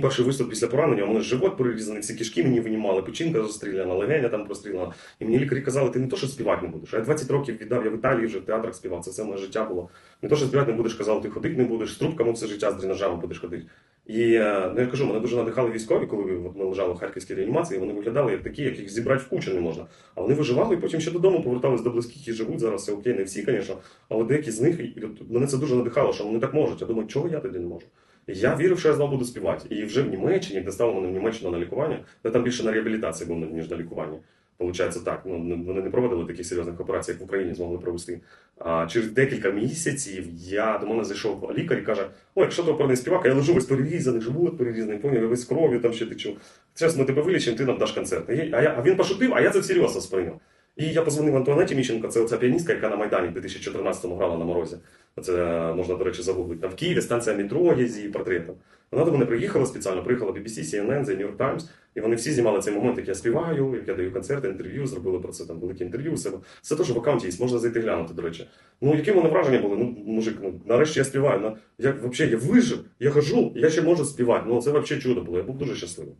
перший виступ після поранення, у мене живот перерізаний, всі кишки мені винімали, печінка застріляна, легеня там простріляна. І мені лікарі казали, ти не то, що співати не будеш. Я 20 років віддав, я в Італії вже в театрах співав, це все моє життя було. Не то, що співати не будеш, казали, ти ходити не будеш, з трубками все життя з дренажами будеш ходити. І е, ну, я кажу, мене дуже надихали військові, коли ми лежали в харківській реанімації, вони виглядали як такі, яких зібрати в кучу не можна. А вони виживали і потім ще додому повертались до близьких і живуть зараз. Все окей, не всі, звісно, але деякі з них мене це дуже надихало, що вони так можуть. Я думаю, чого я тоді не можу? Я вірив, що я знову буду співати. І вже в Німеччині, де стало мене в Німеччину на лікування, я там більше на реабілітації був ніж на лікуванні. Получається так. Ну вони не проводили таких серйозних операцій, як в Україні змогли провести. А через декілька місяців я до мене зайшов лікар і каже: Ой, якщо ти оперний співак, я лежу весь перерізаний, живот перерізаний, поняв, весь кров'ю там ще течу. Зараз ми тебе вилічимо, ти нам даш концерт. А, я, а, він пошутив, а я це всерйоз сприйняв. І я позвонив Антуанеті Міщенко, це оця піаністка, яка на Майдані в 2014-му грала на морозі. Це е, можна, до речі, загуглити. Там в Києві станція метро є з її портретом. Вона до мене приїхала спеціально, приїхала BBC, CNN, The New York Times, і вони всі знімали цей момент, як я співаю, як я даю концерти, інтерв'ю, зробили про це там велике інтерв'ю. Все, все теж в аккаунті є, можна зайти глянути, до речі. Ну, які мене враження були? Ну, мужик, ну нарешті я співаю. Я, взагалі, я вижив, я хожу, я ще можу співати. Ну, це взагалі чудо було. Я був дуже щасливий.